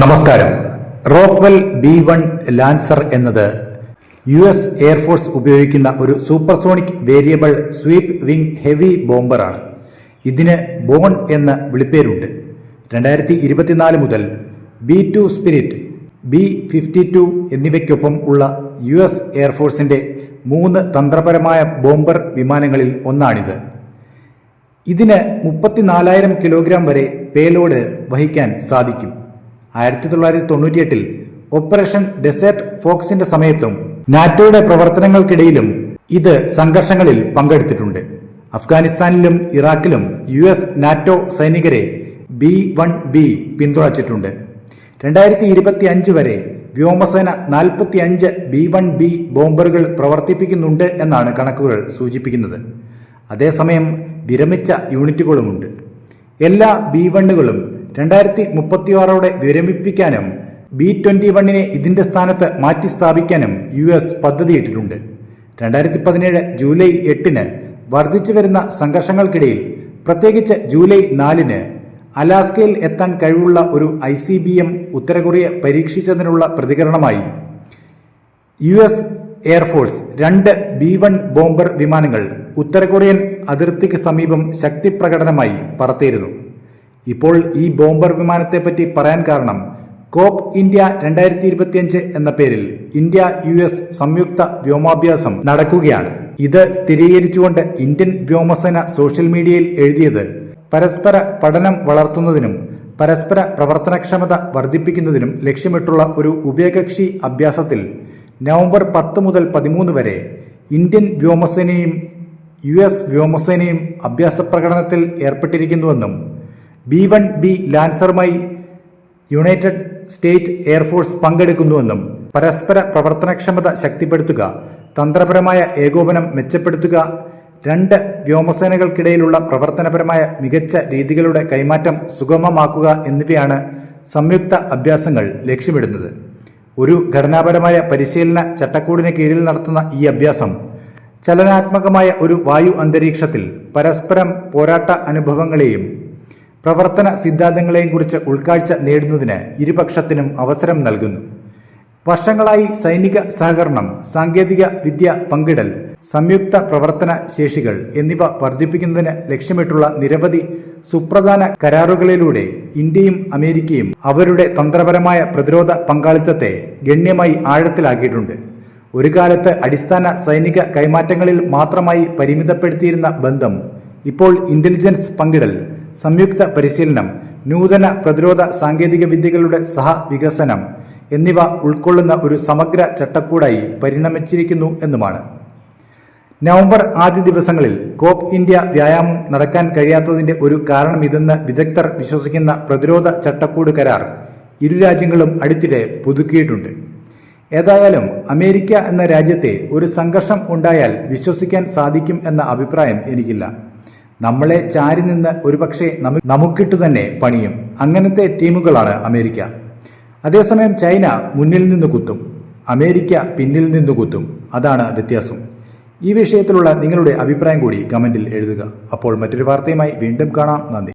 നമസ്കാരം. Rockwell B one Lancer എന്നത് U S air force ഉപയോഗിക്കുന്ന ഒരു supersonic variable sweep wing heavy ബോംബറാണ്. ഇതിന് ബോൺ എന്ന വിളിപ്പേരുണ്ട്. രണ്ടായിരത്തി ഇരുപത്തിനാല് മുതൽ B two spirit B fifty two എന്നിവയ്ക്കൊപ്പം ഉള്ള യു എസ് എയർഫോഴ്സിന്റെ മൂന്ന് തന്ത്രപരമായ ബോംബർ വിമാനങ്ങളിൽ ഒന്നാണിത്. ഇതിന് മുപ്പത്തിനാലായിരം കിലോഗ്രാം വരെ പേലോഡ് വഹിക്കാൻ സാധിക്കും. ആയിരത്തി തൊള്ളായിരത്തി തൊണ്ണൂറ്റിയെട്ടിൽ ഓപ്പറേഷൻ ഡെസേർട്ട് ഫോക്സിന്റെ സമയത്തും നാറ്റോയുടെ പ്രവർത്തനങ്ങൾക്കിടയിലും ഇത് സംഘർഷങ്ങളിൽ പങ്കെടുത്തിട്ടുണ്ട്. അഫ്ഗാനിസ്ഥാനിലും ഇറാഖിലും യു എസ് നാറ്റോ സൈനികരെ ബി വൺ ബി പിന്തുണച്ചിട്ടുണ്ട്. രണ്ടായിരത്തി ഇരുപത്തി അഞ്ച് വരെ വ്യോമസേന നാൽപ്പത്തി അഞ്ച് ബി വൺ ബി ബോംബറുകൾ പ്രവർത്തിപ്പിക്കുന്നുണ്ട് എന്നാണ് കണക്കുകൾ സൂചിപ്പിക്കുന്നത്. അതേസമയം വിരമിച്ച യൂണിറ്റുകളുമുണ്ട്. എല്ലാ ബി വണ്ണുകളും രണ്ടായിരത്തി മുപ്പത്തിയാറോടെ വിരമിപ്പിക്കാനും ബി ട്വന്റി വണ്ണിനെ ഇതിന്റെ സ്ഥാനത്ത് മാറ്റി സ്ഥാപിക്കാനും യു എസ് പദ്ധതിയിട്ടിട്ടുണ്ട്. രണ്ടായിരത്തി പതിനേഴ് ജൂലൈ എട്ടിന് വർദ്ധിച്ചു വരുന്ന സംഘർഷങ്ങൾക്കിടയിൽ പ്രത്യേകിച്ച് ജൂലൈ നാലിന് അലാസ്കയിൽ എത്താൻ കഴിവുള്ള ഒരു ഐ സി ബി എം ഉത്തര കൊറിയ പരീക്ഷിച്ചതിനുള്ള പ്രതികരണമായി യു എസ് എയർഫോഴ്സ് രണ്ട് ബി വൺ ബോംബർ വിമാനങ്ങൾ ഉത്തര കൊറിയൻ അതിർത്തിക്ക് സമീപം ശക്തിപ്രകടനമായി പറത്തിയിരുന്നു. ഇപ്പോൾ ഈ ബോംബർ വിമാനത്തെപ്പറ്റി പറയാൻ കാരണം കോപ്പ് ഇന്ത്യ രണ്ടായിരത്തി ഇരുപത്തിയഞ്ച് എന്ന പേരിൽ ഇന്ത്യ യു എസ് സംയുക്ത വ്യോമാഭ്യാസം നടക്കുകയാണ്. ഇത് സ്ഥിരീകരിച്ചുകൊണ്ട് ഇന്ത്യൻ വ്യോമസേന സോഷ്യൽ മീഡിയയിൽ എഴുതിയത് പരസ്പര പഠനം വളർത്തുന്നതിനും പരസ്പര പ്രവർത്തനക്ഷമത വർദ്ധിപ്പിക്കുന്നതിനും ലക്ഷ്യമിട്ടുള്ള ഒരു ഉഭയകക്ഷി അഭ്യാസത്തിൽ നവംബർ പത്ത് മുതൽ പതിമൂന്ന് വരെ ഇന്ത്യൻ വ്യോമസേനയും യു എസ് വ്യോമസേനയും അഭ്യാസ പ്രകടനത്തിൽ ഏർപ്പെട്ടിരിക്കുന്നുവെന്നും ബി വൺ ബി ലാൻസറുമായി യുണൈറ്റഡ് സ്റ്റേറ്റ് എയർഫോഴ്സ് പങ്കെടുക്കുന്നുവെന്നും പരസ്പര പ്രവർത്തനക്ഷമത ശക്തിപ്പെടുത്തുക തന്ത്രപരമായ ഏകോപനം മെച്ചപ്പെടുത്തുക രണ്ട് വ്യോമസേനകൾക്കിടയിലുള്ള പ്രവർത്തനപരമായ മികച്ച രീതികളുടെ കൈമാറ്റം സുഗമമാക്കുക എന്നിവയാണ് സംയുക്ത അഭ്യാസങ്ങൾ ലക്ഷ്യമിടുന്നത്. ഒരു ഘടനാപരമായ പരിശീലന ചട്ടക്കൂടിന് കീഴിൽ നടത്തുന്ന ഈ അഭ്യാസം ചലനാത്മകമായ ഒരു വായു അന്തരീക്ഷത്തിൽ പരസ്പരം പോരാട്ട അനുഭവങ്ങളെയും പ്രവർത്തന സിദ്ധാന്തങ്ങളെയും കുറിച്ച് ഉൾക്കാഴ്ച നേടുന്നതിന് ഇരുപക്ഷത്തിനും അവസരം നൽകുന്നു. വർഷങ്ങളായി സൈനിക സഹകരണം സാങ്കേതിക വിദ്യ പങ്കിടൽ സംയുക്ത പ്രവർത്തന ശേഷികൾ എന്നിവ വർദ്ധിപ്പിക്കുന്നതിന് ലക്ഷ്യമിട്ടുള്ള നിരവധി സുപ്രധാന കരാറുകളിലൂടെ ഇന്ത്യയും അമേരിക്കയും അവരുടെ തന്ത്രപരമായ പ്രതിരോധ പങ്കാളിത്തത്തെ ഗണ്യമായി ആഴത്തിലാക്കിയിട്ടുണ്ട്. ഒരു കാലത്ത് അടിസ്ഥാന സൈനിക കൈമാറ്റങ്ങളിൽ മാത്രമായി പരിമിതപ്പെടുത്തിയിരുന്ന ബന്ധം ഇപ്പോൾ ഇന്റലിജൻസ് പങ്കിടൽ സംയുക്ത പരിശീലനം നൂതന പ്രതിരോധ സാങ്കേതിക വിദ്യകളുടെ സഹവികസനം എന്നിവ ഉൾക്കൊള്ളുന്ന ഒരു സമഗ്ര ചട്ടക്കൂടായി പരിണമിച്ചിരിക്കുന്നു എന്നുമാണ്. നവംബർ ആദ്യ ദിവസങ്ങളിൽ കോപ്പ് ഇന്ത്യ വ്യായാമം നടക്കാൻ കഴിയാത്തതിന്റെ ഒരു കാരണം ഇതെന്ന് വിദഗ്ധർ വിശ്വസിക്കുന്ന പ്രതിരോധ ചട്ടക്കൂട് കരാർ ഇരു രാജ്യങ്ങളും അടുത്തിടെ പുതുക്കിയിട്ടുണ്ട്. ഏതായാലും അമേരിക്ക എന്ന രാജ്യത്തെ ഒരു സംഘർഷം ഉണ്ടായാൽ വിശ്വസിക്കാൻ സാധിക്കും എന്ന അഭിപ്രായം എനിക്കില്ല. നമ്മളെ ചാരി നിന്ന് ഒരുപക്ഷെ നമു- നമുക്കിട്ടു തന്നെ പണിയും. അങ്ങനത്തെ ടീമുകളാണ് അമേരിക്ക. അതേസമയം ചൈന മുന്നിൽ നിന്ന് കുത്തും. അമേരിക്ക പിന്നിൽ നിന്ന് കുത്തും. അതാണ് വ്യത്യാസം. ഈ വിഷയത്തിലുള്ള നിങ്ങളുടെ അഭിപ്രായം കൂടി കമന്റിൽ എഴുതുക. അപ്പോൾ മറ്റൊരു വാർത്തയുമായി വീണ്ടും കാണാം. നന്ദി.